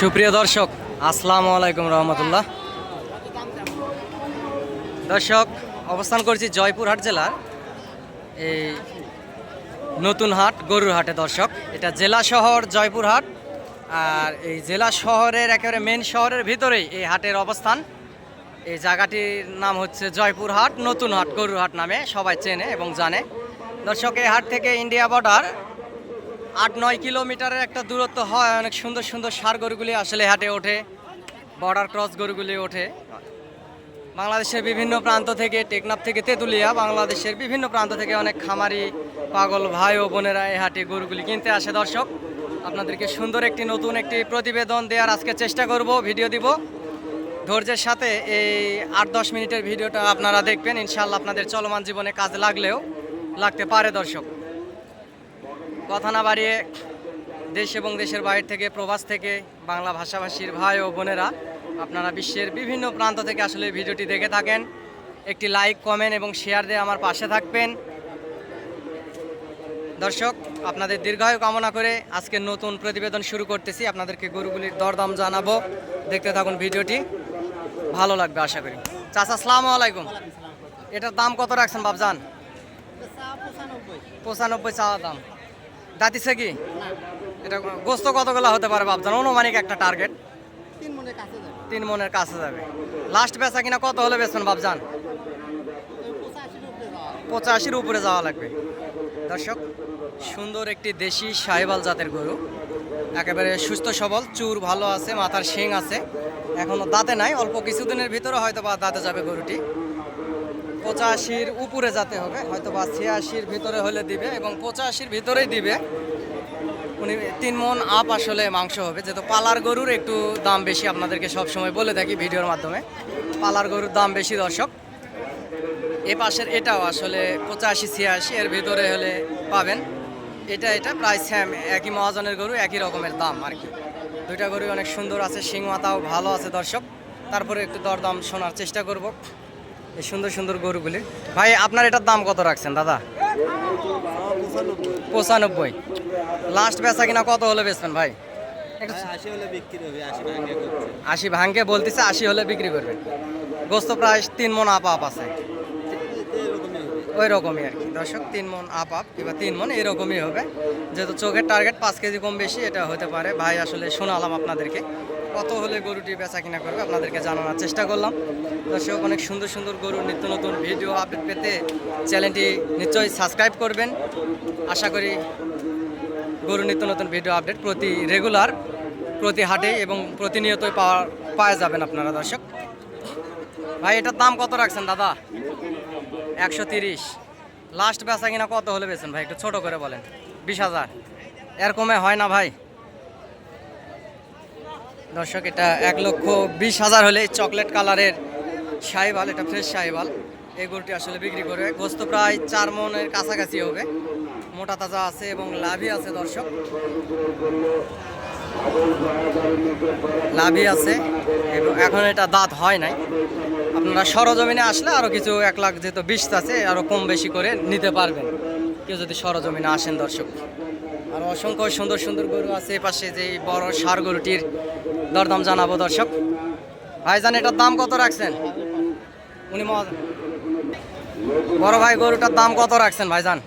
সুপ্রিয় দর্শক, আসসালামু আলাইকুম রহমতুল্লাহ। দর্শক, অবস্থান করছি জয়পুরহাট জেলার। এই নতুন হাট, গরুর হাটে দর্শক। এটা জেলা শহর জয়পুরহাট। আর এই জেলা শহরের একেবারে মেন শহরের ভিতরেই এই হাটের অবস্থান। এই জায়গাটির নাম হচ্ছে জয়পুরহাট, নতুন হাট, গরুর হাট নামে সবাই চেনে এবং জানে। দর্শক, এই হাট থেকে ইন্ডিয়া বর্ডার আট নয় কিলোমিটারের একটা দূরত্ব হয়, অনেক সুন্দর সুন্দর সার গরুগুলি আসলে হাটে ওঠে বর্ডার ক্রস গরুগুলি ওঠে। বাংলাদেশের বিভিন্ন প্রান্ত থেকে, টেকনাফ থেকে তেঁতুলিয়া, বাংলাদেশের বিভিন্ন প্রান্ত থেকে অনেক খামারি, পাগল ভাই ও বোনেরা এই হাটে গরুগুলি কিনতে আসে। দর্শক, আপনাদেরকে সুন্দর একটি নতুন একটি প্রতিবেদন দেওয়ার আজকে চেষ্টা করব, ভিডিও দিব। ধৈর্যের সাথে এই আট দশ মিনিটের ভিডিওটা আপনারা দেখবেন। ইনশাল্লাহ আপনাদের চলমান জীবনে কাজে লাগলেও লাগতে পারে, দর্শক। কথা না বাড়িয়ে দেশ এবং দেশের বাইরে থেকে প্রবাস থেকে বাংলা ভাষাভাষীর ভাই ও বোনেরা আপনারা বিশ্বের বিভিন্ন প্রান্ত থেকে আসলে ভিডিওটি দেখে থাকেন। একটি লাইক কমেন্ট এবং শেয়ার দিয়ে আমার পাশে থাকবেন। দর্শক আপনাদের দীর্ঘায়ু কামনা করে আজকে নতুন প্রতিবেদন শুরু করতেছি। আপনাদেরকে গরুগুলির দরদাম জানাব। দেখতে থাকুন ভিডিওটি। ভালো লাগবে আশা করি। চাচা আসসালামু আলাইকুম। এটার দাম কত রাখছেন বাবজান পঁচানব্বই চাওয়া দাম। দাঁতিছে কি? এটা গোস্ত কতগুলো হতে পারে বাবজান অনুমানিক একটা টার্গেট তিন মনে কাছে যাবে। তিন মনের কাছে যাবে। লাস্ট বেচা কিনা কত হলে বেচবেন বাবজান পঁচাশির উপরে যাওয়া পঁচাশির উপরে যাওয়া লাগবে। দর্শক সুন্দর একটি দেশি সাহেবাল জাতের গরু। একেবারে সুস্থ সবল চুর ভালো আছে মাথার শিং আছে। এখনও দাঁতে নাই অল্প কিছুদিনের ভিতরে হয়তো বা দাঁতে যাবে গরুটি। পঁচাশির উপরে যাতে হবে হয়তো বা ছিয়াশির ভিতরে হলে দিবে এবং পঁচাশির ভিতরেই দিবে। উনি তিন মন আপ আসলে মাংস হবে, যেহেতু পালার গরুর একটু দাম বেশি আপনাদেরকে সবসময় বলে থাকি ভিডিওর মাধ্যমে। পালার গরুর দাম বেশি দর্শক। এ পাশের এটাও আসলে পঁচাশি, ছিয়াশি, এর ভিতরে হলে পাবেন। এটা এটা প্রায় স্যাম একই মহাজনের গরু, একই রকমের দাম আর কি। দুইটা গরু অনেক সুন্দর আছে, শিং মাথাও ভালো আছে দর্শক। তারপরে একটু দরদাম শোনার চেষ্টা করব। এই সুন্দর সুন্দর গরুগুলি। ভাই আপনার এটার দাম কত রাখছেন দাদা? পঁচানব্বই। লাস্ট বেচা কিনা কত হলে বেচবেন ভাই? একটু আশি ভাঙ্গে বলতেছে আশি হলে বিক্রি করবেন গোস্ত প্রায় তিন মন আপ আপ আছে। ওই রকমই আর কি। দর্শক তিন মন আপ আপ কিংবা তিন মন এরকমই হবে। যেহেতু চোখের টার্গেট পাঁচ কেজি কম বেশি এটা হতে পারে। ভাই আসলে শোনালাম আপনাদেরকে। কত হলে গরুটি বেচা কিনা করবে আপনাদেরকে জানানোর চেষ্টা করলাম। দর্শক, অনেক সুন্দর সুন্দর গরুর নিত্য নতুন ভিডিও আপডেট পেতে চ্যানেলটি নিশ্চয়ই সাবস্ক্রাইব করবেন। আশা করি গরু নিত্য নতুন ভিডিও আপডেট প্রতি রেগুলার, প্রতি হাটে এবং প্রতিনিয়তই পাওয়া পাওয়া যাবেন আপনারা দর্শক। ভাই, এটার দাম কত রাখছেন দাদা? একশো তিরিশ। লাস্ট বেচা কিনা কত হলে বেছেন ভাই? একটু ছোট করে বলেন। বিশ হাজার। এর কমে হয় না ভাই? দর্শক, এটা এক লক্ষ বিশ হাজার হলে চকলেট কালারের শাহিবাল এটা ফ্রেশ শাহিবাল এই গরুটি আসলে বিক্রি করবে গোস্ত প্রায় চার মনের কাছাকাছি হবে। মোটা তাজা আছে এবং লাভই আছে দর্শক। লাভই আছে এবং এখন এটা দাঁত হয় নাই। আপনারা সরজমিনে আসলে আরও কিছু এক লাখ যেহেতু বিশ আছে আরও কম বেশি করে নিতে পারবেন। কেউ যদি সরজমিনে আসেন দর্শক। আর অসংখ্য সুন্দর সুন্দর গরু আছে। পাশে যে বড় সার গরুটির দরদাম জানাব দর্শক। ভাইজান এটার দাম কত রাখছেন? উনি মহাজন বড় ভাই গরুটার দাম কত রাখছেন ভাইজান?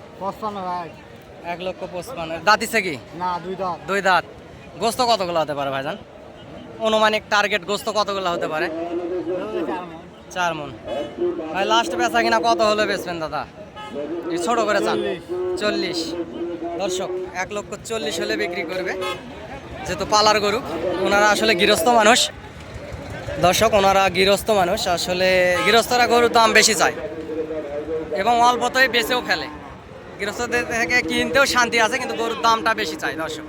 এক লক্ষ পঁচপান্ন। দাঁতিছে কি? না দুই দাম দুই দাঁত। গোস্ত কতগুলো হতে পারে ভাইজান? অনুমানিক টার্গেট গোস্ত কতগুলো হতে পারে? চার মন। ভাই লাস্ট বেচা কিনা কত হলে বেচবেন দাদা? ছোট করে চান। চল্লিশ। দর্শক এক লক্ষ চল্লিশ হলে বিক্রি করবে। যেহেতু পালার গরু, ওনারা আসলে গৃহস্থ মানুষ। দর্শক, ওনারা গৃহস্থ মানুষ, আসলে গৃহস্থরা গরুর দাম বেশি চায় এবং অল্পতেই বেঁচেও ফেলে। গৃহস্থদের থেকে কিনতেও শান্তি আছে, কিন্তু গরুর দামটা বেশি চায় দর্শক।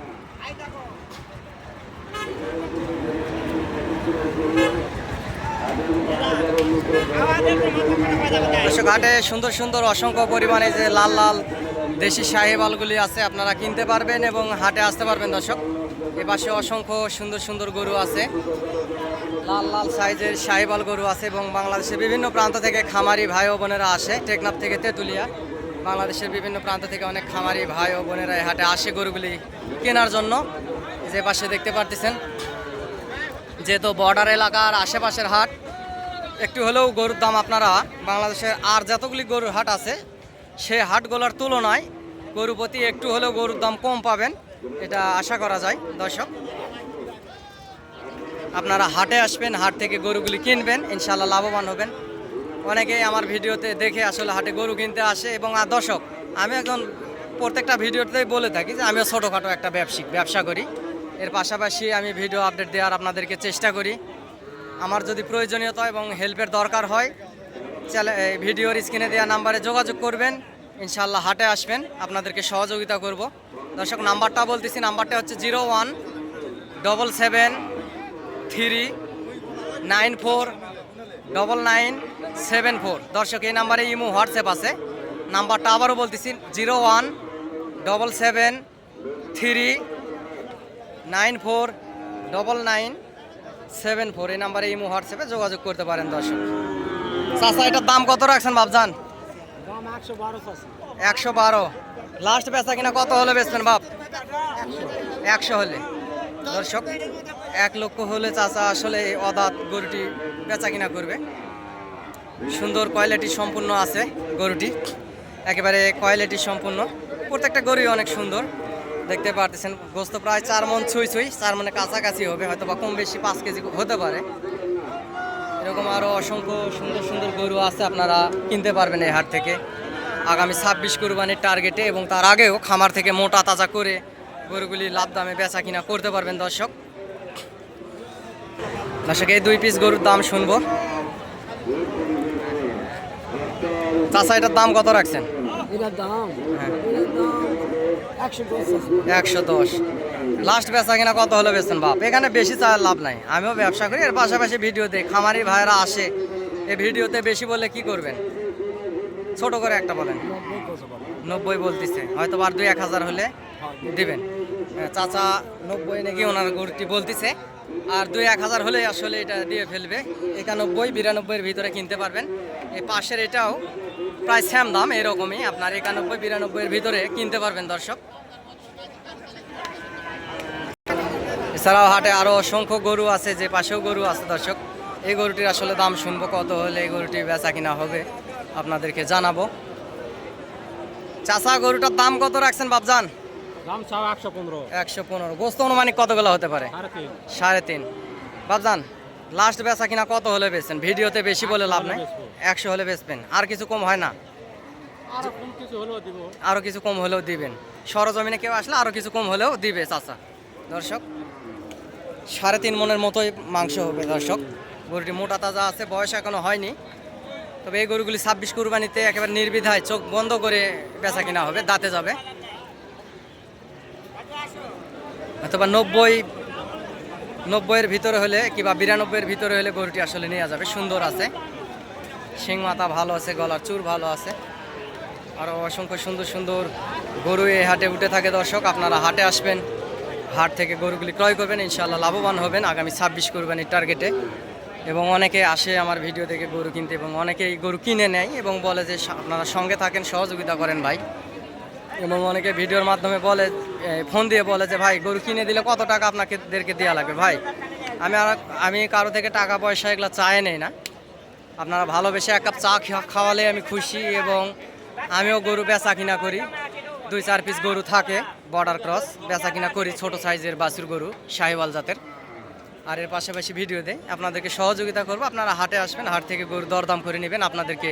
দর্শক, হাটে সুন্দর সুন্দর অসংখ্য পরিমাণে যে লাল লাল দেশি শাহিবালগুলি আছে, আপনারা কিনতে পারবেন এবং হাটে আসতে পারবেন দর্শক। এপাশে অসংখ্য সুন্দর সুন্দর গরু আছে। লাল লাল সাইজের শাহিবাল গরু আছে এবং বাংলাদেশের বিভিন্ন প্রান্ত থেকে খামারি ভাই ও বোনেরা আসে। টেকনাফ থেকে তেঁতুলিয়া। বাংলাদেশের বিভিন্ন প্রান্ত থেকে অনেক খামারি ভাই ও বোনেরা এই হাটে আসে গরুগুলি কেনার জন্য। যে পাশে দেখতে পারতেছেন, যেহেতু বর্ডার এলাকার আশেপাশের হাট, একটু হলেও গরুর দাম আপনারা বাংলাদেশের আর যতগুলি গরুর হাট আছে, সে হাটগুলোর তুলনায় গরু প্রতি একটু হলেও গরুর দাম কম পাবেন। এটা আশা করা যায়, দর্শক। আপনারা হাটে আসবেন, হাট থেকে গরুগুলি কিনবেন ইনশাল্লাহ লাভবান হবেন। অনেকেই আমার ভিডিওতে দেখে আসলে হাটে গরু কিনতে আসে এবং আর দর্শক, আমি একজন প্রত্যেকটা ভিডিওতেই বলে থাকি যে আমিও ছোটোখাটো একটা ব্যবসায়িক ব্যবসা করি। এর পাশাপাশি আমি ভিডিও আপডেট দেওয়ার আপনাদেরকে চেষ্টা করি। আমার যদি প্রয়োজনীয়তা এবং হেল্পের দরকার হয় ভিডিওর স্ক্রিনে দেওয়া নাম্বারে যোগাযোগ করবেন ইনশাল্লাহ হাটে আসবেন, আপনাদেরকে সহযোগিতা করব। দর্শক নাম্বারটা বলতেছি নাম্বারটা হচ্ছে zero one double seven three nine four double nine seven four. দর্শক এই নাম্বারে ইমো হোয়াটসঅ্যাপ আছে। নাম্বারটা আবারও বলতেছি zero one double seven three nine four double nine seven four. এই নাম্বারে ইমো হোয়াটসঅ্যাপে যোগাযোগ করতে পারেন দর্শক। চাচা এটার দাম কত রাখছেন বাবজান দাম একশো বারো একশো বারো। লাস্ট বেচা কিনা কত হলে বেচবেন বাপ? একশো হলে। দর্শক, এক লক্ষ হলে চাচা আসলে এই অদাত গরুটি বেচা কিনা করবে। সুন্দর কোয়ালিটি সম্পূর্ণ আছে গরুটি। একেবারে কোয়ালিটি সম্পূর্ণ। প্রত্যেকটা গরুই অনেক সুন্দর। দেখতে পারতেছেন, গোস্ত প্রায় চার মন ছুঁই ছুঁই, চার মনে কাছাকাছি হবে হয়তো বা কম বেশি পাঁচ কেজি হতে পারে। এরকম আরও অসংখ্য সুন্দর সুন্দর গরু আছে আপনারা কিনতে পারবেন এই হাট থেকে। আগামী ছাব্বিশ কুরবানির টার্গেটে এবং তার আগেও খামার থেকে মোটা তাজা করে গরুগুলি লাভ দামে বেচা কিনা করতে পারবেন দর্শক। দর্শক এই দুই পিস গরুর দাম শুনব। চাষা এটার দাম কত রাখছেন? দাম? হ্যাঁ। একশো দশ। লাস্ট বেচা কিনা কত হলো বেচছেন বাপ? এখানে বেশি চাওয়ার লাভ নাই। আমিও ব্যবসা করি এর পাশাপাশি ভিডিও দিই। খামারি ভাইরা আসে এই ভিডিওতে বেশি বলে কি করবেন? ছোট করে একটা বলেন। নব্বই বলতেছে হয়তো আর দুই এক হাজার হলে দিবেন। চাচা নব্বই নাকি ওনার গরুটি বলতেছে, আর দুই এক হাজার হলে আসলে এটা দিয়ে ফেলবে। একানব্বই, বিরানব্বইয়ের ভিতরে কিনতে পারবেন। এই পাশের এটাও প্রায় সেম দাম, এরকমই আপনার একানব্বই, বিরানব্বইয়ের ভিতরে কিনতে পারবেন দর্শক। এছাড়াও হাটে আরও অসংখ্য গরু আছে, যে পাশেও গরু আছে দর্শক। এই গরুটির আসলে দাম শুনব কত হলে এই গরুটি বেচা কিনা হবে। আপনাদেরকে জানাব। চাষা গরুটার দাম কত রাখছেন বাবজান দাম চাও একশো পনেরো। একশো পনেরো। গোস্ত অনুমানিক কতগুলো হতে পারে? সাড়ে তিন। লাস্ট বেচা কিনা কত হলে বেচছেন? ভিডিওতে বেশি বলে লাভ নাই। একশো হলে বেচবেন। আর কিছু কম হয় না? আর কিছু আরও কিছু কম হলেও দিবেন। সরজমিনে কেউ আসলে আরও কিছু কম হলেও দিবে চাচা। দর্শক সাড়ে তিন মনের মতোই মাংস হবে দর্শক। গরুটি মোটা তাজা আছে বয়স এখনও হয়নি। তবে এই গরুগুলি ছাব্বিশ কুরবানিতে একেবারে নির্বিধায় চোখ বন্ধ করে বেচা কিনা হবে, দাঁতে যাবে। অথবা নব্বই, নব্বইয়ের ভিতরে হলে কিংবা বিরানব্বইয়ের ভিতরে হলে গরুটি আসলে নেওয়া যাবে, সুন্দর আছে। শিং মাথা ভালো আছে, গলার চুর ভালো আছে। আরও অসংখ্য সুন্দর সুন্দর গরু এই হাটে উঠে থাকে দর্শক, আপনারা হাটে আসবেন, হাট থেকে গরুগুলি ক্রয় করবেন ইনশাল্লাহ লাভবান হবেন আগামী ছাব্বিশ কোরবানির টার্গেটে। এবং অনেকে আসে আমার ভিডিও থেকে গরু কিনতে এবং অনেকেই গরু কিনে নেয় এবং বলে যে আপনারা সঙ্গে থাকেন, সহযোগিতা করেন ভাই। এবং অনেকে ভিডিওর মাধ্যমে বলে ফোন দিয়ে বলে যে, ভাই, গরু কিনে দিলে কত টাকা আপনাদেরকে দেওয়া লাগবে? ভাই, আমি আর, আমি কারও থেকে টাকা, পয়সা এগুলো চাই নেই না। আপনারা ভালোবেসে এক কাপ চা খাওয়ালে আমি খুশি এবং আমিও গরু বেচা কিনা করি। দুই, চার পিস গরু থাকে বর্ডার ক্রস বেচা কিনা করি, ছোট সাইজের বাছুর গরু, শাহিওয়াল জাতের। আর এর পাশাপাশি ভিডিও দেয় আপনাদেরকে সহযোগিতা করব। আপনারা হাটে আসবেন, হাট থেকে গরু দরদাম করে নেবেন। আপনাদেরকে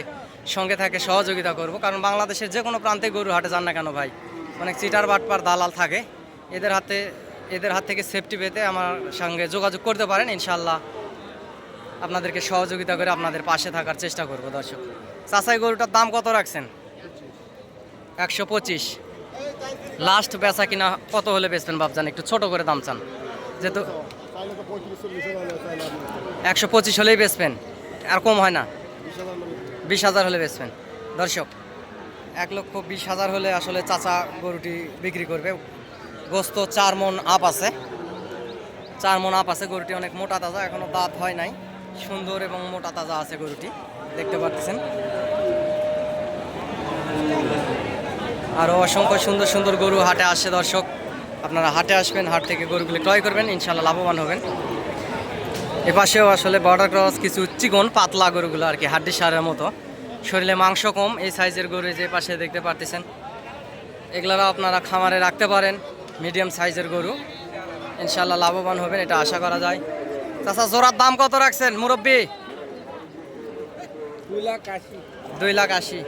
সঙ্গে থাকে সহযোগিতা করব। কারণ বাংলাদেশের যে কোনো প্রান্তে গরু হাটে যান না কেন ভাই? অনেক চিটার বাটপার দালাল থাকে। এদের হাতে, এদের হাত থেকে সেফটি পেতে আমার সঙ্গে যোগাযোগ করতে পারেন। ইনশাল্লাহ আপনাদেরকে সহযোগিতা করে আপনাদের পাশে থাকার চেষ্টা করব দর্শক। চাষাই গরুটার দাম কত রাখছেন? একশো পঁচিশ। লাস্ট বেচা কিনা কত হলে বেচবেন বাবজান একটু ছোট করে দাম চান। যেহেতু একশো পঁচিশ হলেই বেচবেন আর কম হয় না। বিশ হাজার হলে বেচবেন দর্শক, এক লক্ষ বিশ হাজার হলে আসলে চাচা গরুটি বিক্রি করবে। গোস্ত চার মন আপ আছে। চার মন আপ আছে, গরুটি অনেক মোটা তাজা, এখনও দাঁত হয় নাই। সুন্দর এবং মোটা তাজা আছে গরুটি, দেখতে পাচ্ছেন আরও অসংখ্য সুন্দর সুন্দর গরু হাটে আসে দর্শক। আপনারা হাটে আসবেন হাট থেকে গরুগুলি ক্রয় করবেন ইনশাল্লাহ লাভবান হবেন। এপাশেও আসলে বর্ডার ক্রস কিছু চিকন পাতলা গরুগুলো আর কি হাড্ডি সারের মতো। শরীরে মাংস কম এই সাইজের গরু যে পাশে দেখতে পারতেছেন। এগুলারা আপনারা খামারে রাখতে পারেন মিডিয়াম সাইজের গরু। ইনশাল্লাহ লাভবান হবেন এটা আশা করা যায়। তাছাড়া জোড়ার দাম কত রাখছেন মুরব্বী? দুই লাখ আশি। দুই লাখ আশি।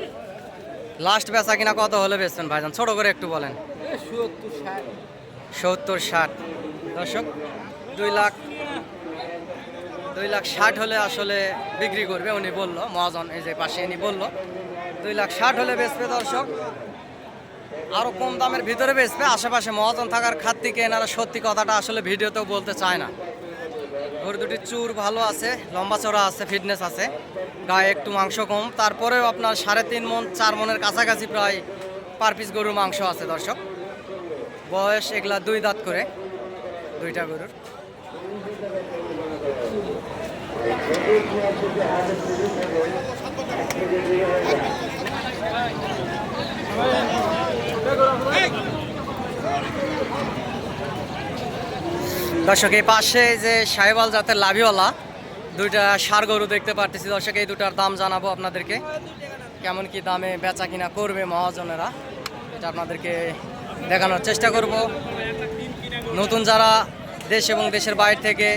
লাস্ট বেচা কিনা কত হলে বেচবেন ভাইজান? ছোট করে একটু বলেন। সত্তর ষাট। দর্শক, দুই লাখ দুই লাখ ষাট হলে আসলে বিক্রি করবে, উনি বলল, মহাজন এই যে পাশে ইনি বলল, দুই লাখ ষাট হলে বেচবে দর্শক আরও কম দামের ভিতরে বেচবে, আশেপাশে মহাজন থাকার খাত থেকে এনারা সত্যি কথাটা আসলে ভিডিওতেও বলতে চায় না। গরু দুটি চুর ভালো আছে, লম্বা চড়া আছে ফিটনেস আছে, গায়ে একটু মাংস কম, তারপরেও আপনার সাড়ে তিন মন, চার মনের কাছাকাছি প্রায় পার পিস গরুর মাংস আছে দর্শক। বয়স এগুলা দুই দাঁত করে, দুইটা গরুর। দর্শক, এই পাশে যে সাহেবাল জাতের লাভিওয়ালা, দুইটা সার গরু দেখতে পারতেছি। দর্শক, এই দুটার দাম জানাব আপনাদেরকে। কেমন কি দামে বেচা কিনা করবে মহাজনেরা, এটা আপনাদেরকে দেখানোর চেষ্টা করব। নতুন যারা দেশ এবং দেশের বাইরে থেকে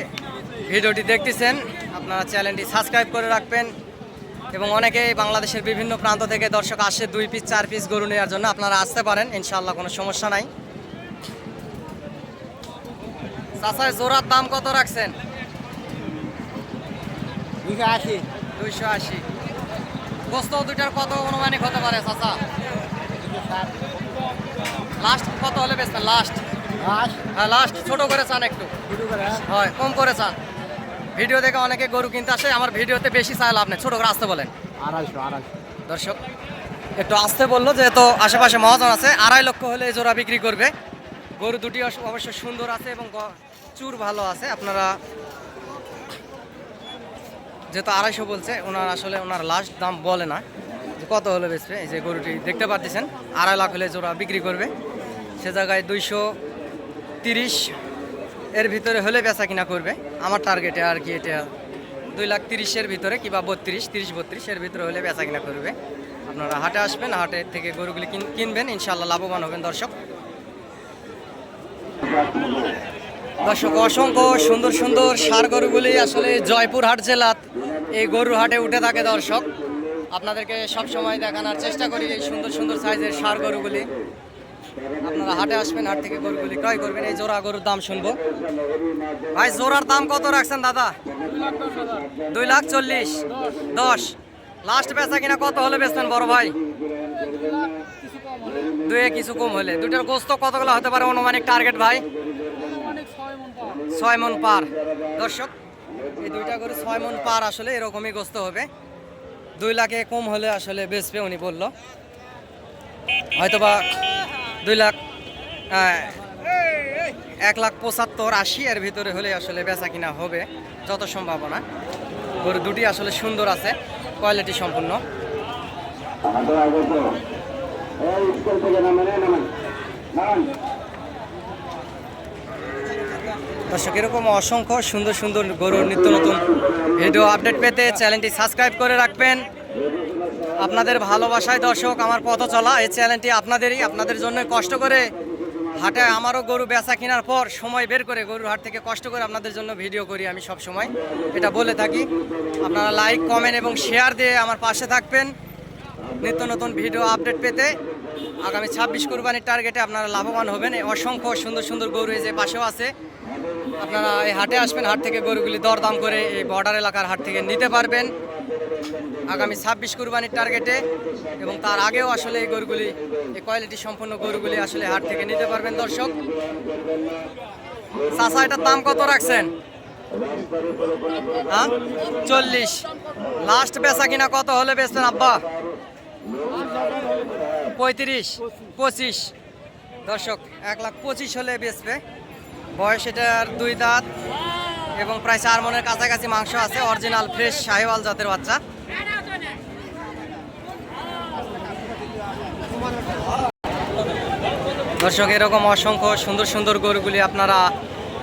ভিডিওটি দেখতেছেন আপনারা চ্যানেলটি সাবস্ক্রাইব করে রাখবেন এবং অনেকেই বাংলাদেশের বিভিন্ন প্রান্ত থেকে দর্শক আসে দুই পিস চার পিস গরু নেওয়ার জন্য আপনারা আসতে পারেন ইনশাল্লাহ কোনো সমস্যা নাই। চাষায় জোড়ার দাম কত রাখছেন? দুইশো আশি। দুইশো আশি। গোস্ত দুইটার কত অনুমানিক হতে পারে চাচা? লাস্ট কত হলে বেচবেন? লাস্ট হ্যাঁ লাস্ট ছোট করে চান একটু। করে হয়। কম করে চান। ভিডিও দেখে অনেকে গরু কিনতে আসে আমার ভিডিওতে বেশি চাই লাভ নেই। ছোট করে আসতে বলেন। আড়াইশো আড়াইশো। দর্শক একটু আসতে বলল যেহেতু আশেপাশে মহাজন আছে আড়াই লক্ষ হলে এই জোড়া বিক্রি করবে। গরু দুটি অবশ্য সুন্দর আছে এবং চুর ভালো আছে। আপনারা যেহেতু আড়াইশো বলছে ওনার আসলে ওনার লাস্ট দাম বলে না। কত হলে বেচবে? এই যে গরুটি দেখতে পাচ্ছেন, আড়াই লাখ হলে জোড়া বিক্রি করবে। সে জায়গায় দুইশো তিরিশ এর ভিতরে হলে বেচা কিনা করবে। আমার টার্গেটে আর কি এটা? দুই লাখ তিরিশের ভিতরে কিংবা বত্রিশ, তিরিশ বত্রিশ এর ভিতরে হলে বেচা কিনা করবে। আপনারা হাটে আসবেন হাটের থেকে গরুগুলি কিন- কিনবেন ইনশাল্লাহ লাভবান হবেন দর্শক। দর্শক, অসংখ্য সুন্দর সুন্দর সার গরুগুলি আসলে জয়পুরহাট জেলাত এই গরুর হাটে উঠে থাকে দর্শক। আপনাদেরকে সব সময় দেখানোর চেষ্টা করি এই সুন্দর সুন্দর সাইজের সার গরুগুলি। আপনারা হাটে আসবেন, হাট থেকে গরুগুলি ক্রয় করবেন। এই জোড়া গরুর দাম শুনব। ভাই, জোড়ার দাম কত রাখছেন দাদা? দুই লাখ চল্লিশ। দশ। লাস্ট বেচা কিনা কত হলে বেচবেন বড় ভাই? দুয়ে কিছু কম হলে। দুটার গোস্ত কতগুলো হতে পারে অনুমানিক টার্গেট ভাই? ছয় মন পার। দর্শক, এই দুইটা করে ছয় মন পার আসলে এরকমই গোস্ত হবে। দুই লাখে কম হলে আসলে বেচবে উনি বলল। হয়তোবা দুই লাখ আহ, এক লাখ পঁচাত্তর আশি এর ভিতরে হলে আসলে বেচা কিনা হবে যত সম্ভাবনা। গরু দুটি আসলে সুন্দর আছে কোয়ালিটি সম্পূর্ণ। দর্শক, এরকম অসংখ্য সুন্দর সুন্দর গরুর নিত্য নতুন ভিডিও আপডেট পেতে চ্যানেলটি সাবস্ক্রাইব করে রাখবেন। আপনাদের ভালোবাসায় দর্শক, আমার পথ চলা, এই চ্যানেলটি আপনাদেরই। আপনাদের জন্য কষ্ট করে হাটে আমারও গরু বেচা কেনার পর সময় বের করে গরুর হাট থেকে কষ্ট করে আপনাদের জন্য ভিডিও করি আমি সব সময় এটা বলে থাকি, আপনারা লাইক কমেন্ট এবং শেয়ার দিয়ে আমার পাশে থাকবেন। নিত্য নতুন ভিডিও আপডেট পেতে আগামী ছাব্বিশ কোরবানির টার্গেটে আপনারা লাভবান হবেন। অসংখ্য সুন্দর সুন্দর গরু এই যে পাশেও আছে। আপনারা এই হাটে আসবেন, হাট থেকে গরুগুলি দরদাম করে এই বর্ডার এলাকার হাট থেকে নিতে পারবেন। আগামী ছাব্বিশ কুরবানির টার্গেটে এবং তার আগেও আসলে এই গরুগুলি, এই কোয়ালিটি সম্পন্ন গরুগুলি আসলে হাট থেকে নিতে পারবেন দর্শক। চাষা এটার দাম কত রাখছেন? হ্যাঁ? চল্লিশ। লাস্ট বেচা কিনা কত হলে বেচবেন আব্বা? পঁয়ত্রিশ, পঁচিশ। দর্শক, এক লাখ পঁচিশ হলে বেচবে। বয়স এটার দুই দাঁত এবং প্রায় চার মনের কাছাকাছি মাংস আছে অরিজিনাল ফ্রেশ শাহিওয়াল জাতের বাচ্চা। দর্শক, এরকম অসংখ্য সুন্দর সুন্দর গরুগুলি আপনারা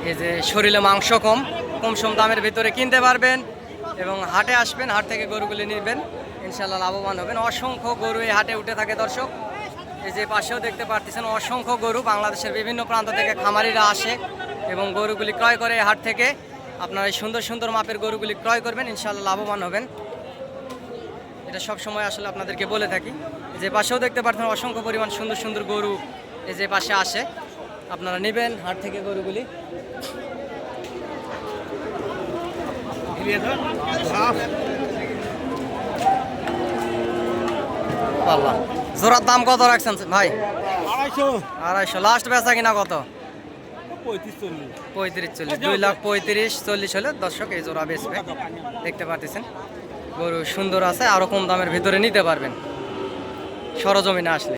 এই যে শরীরে মাংস কম কম সম দামের ভিতরে কিনতে পারবেন এবং হাটে আসবেন, হাট থেকে গরুগুলি নিবেন ইনশাল্লাহ লাভবান হবেন। অসংখ্য গরু এই হাটে উঠে থাকে দর্শক। এই যে পাশেও দেখতে পারতেছেন, অসংখ্য গরু বাংলাদেশের বিভিন্ন প্রান্ত থেকে খামারিরা আসে এবং গরুগুলি ক্রয় করে হাট থেকে। আপনারা এই সুন্দর সুন্দর মাপের গরুগুলি ক্রয় করবেন ইনশাল্লাহ লাভবান হবেন। এটা সব সময় আসলে আপনাদেরকে বলে থাকি। যে পাশেও দেখতে পাচ্ছেন অসংখ্য পরিমাণ সুন্দর সুন্দর গরু এই যে পাশে আসে। আপনারা নেবেন হাট থেকে গরুগুলি। পাল্লা জোড়ার দাম কত রাখছেন ভাই? আড়াইশো। আড়াইশো। লাস্ট বেচা কিনা কত? পঁয়ত্রিশ চল্লিশ। দুই লাখ পঁয়ত্রিশ চল্লিশ হলে দর্শক এই জোড়া বেচবে। দেখতে পাচ্ছেন গরু সুন্দর আছে আরও কম দামের ভিতরে নিতে পারবেন। সরজমিনে আসলে।